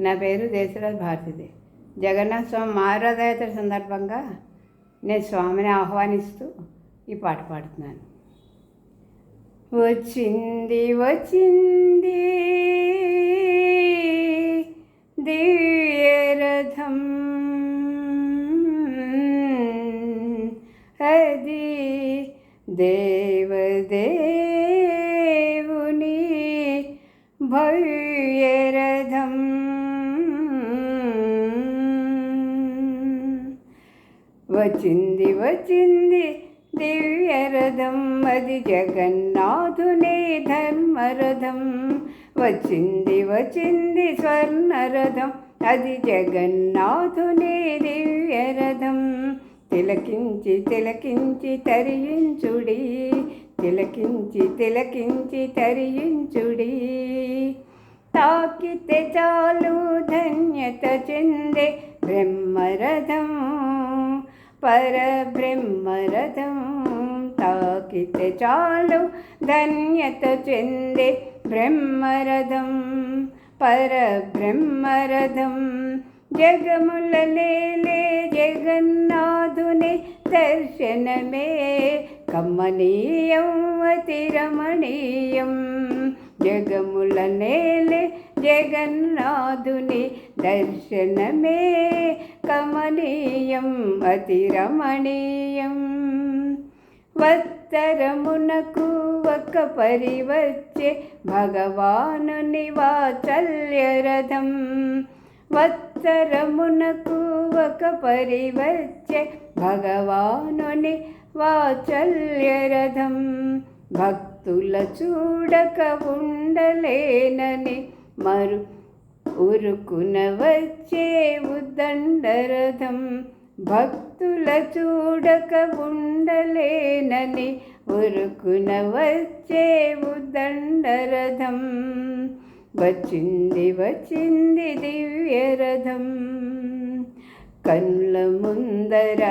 నా పేరు దేశరాజ్ భారతిది. జగన్నాథ స్వామి మహారథయాత్ర సందర్భంగా నేను స్వామిని ఆహ్వానిస్తూ ఈ పాట పాడుతున్నాను. వచ్చింది వచ్చింది దివ్యరథం అది దేవదేవుని భవి వచ్చింది వచ్చింది. దివ్యరథం అది జగన్నాథునే ధర్మరథం వచ్చింది వచ్చింది స్వర్ణరథం అది జగన్నాథునే దివ్యరథం తిలకించి తిలకించి తరియించుడి తిలకించి తిలకించి తరియించుడి. తాకితే చాలు ధన్యత చెందే బ్రహ్మరథం. పరబ్రహ్మరథం తాకిత చాలు ధన్యత చెందే బ్రహ్మరథం. పరబ్రహ్మరథం జగములలే జగన్నాథుని దర్శనమే. కమ్మనీయం అతి రమణీయం జగముల నేలే జగన్నాథుని దర్శనమే. కమనీయం అతి రమణీయం. వత్తరమునకు ఒక పరివచ్చే భగవానుని వాచల్యరథం వత్సరమునకు ఒక పరివచ్చే భగవానుని వాచల్యరథం భక్తుల చూడక ఉండలేనని మరు ఉరుకున వచ్చే ఉద్దండరథం భక్తుల చూడక ఉండలేనని ఉరుకున వచ్చే ఉద్దండరథం వచ్చింది వచ్చింది దివ్యరథం. కన్నుల ముందర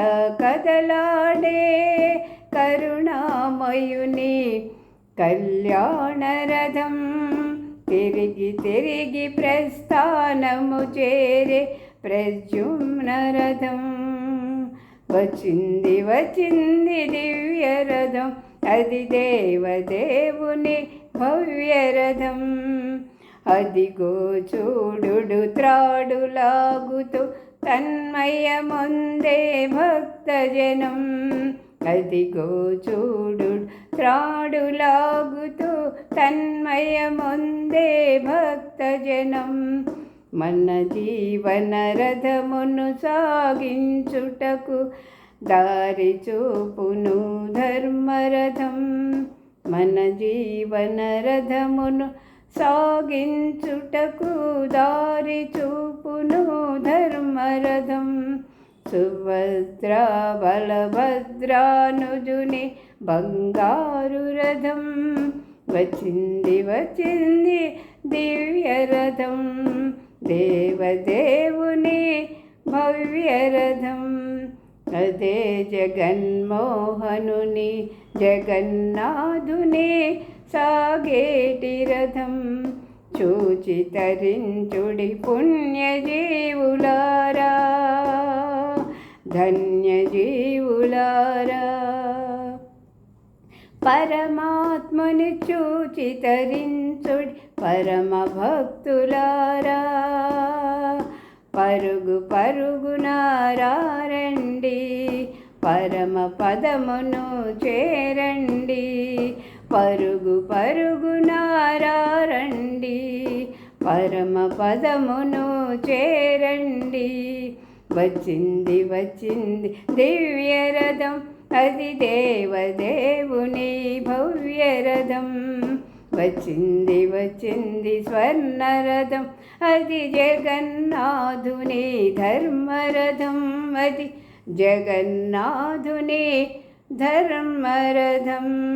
కదలాడే కరుణామయుని కళ్యాణరథం. తిరిగి తిరిగి ప్రస్థానము చేరే ప్రజుమ్నరథం వచ్చింది వచ్చింది దివ్యరథం అది దేవదేవుని భవ్యరథం అదిగో చూడు త్రాడులాగుతూ తన్మయముందే భక్తజనం అదిగో చూడు త్రాడులాగుతూ తన్మయముందే భక్తజనం. మన జీవన రథమును సాగించుటకు దారి చూపును ధర్మరథం. మన జీవన రథమును సాగించుటకు దారి చూపును ధర్మరథం. సుభద్ర బలభద్రానుజుని బంగారు రథం వచ్చింది వచ్చింది దివ్య రథం. దేవదేవుని భవ్య రథం. అదే జగన్మోహనుని జగన్నాథుని సాగేటి రథం. చూచి తరించుడి పుణ్యజీవులారా ధన్యజీవులారా. పరమాత్మను చూచి తరించుడి పరమ భక్తులారా పరుగు పరుగునారండి పరమ పదమును చేరండి. పరుగు పరుగునారండి పరమ పదమును చేరండి. వచ్చింది వచ్చింది దివ్యరథం అది దేవదేవుని భవ్యరథం. వచ్చింది వచ్చింది స్వర్ణరథం. అది జగన్నాథుని ధర్మరథం. అది జగన్నాథుని ధర్మరథం.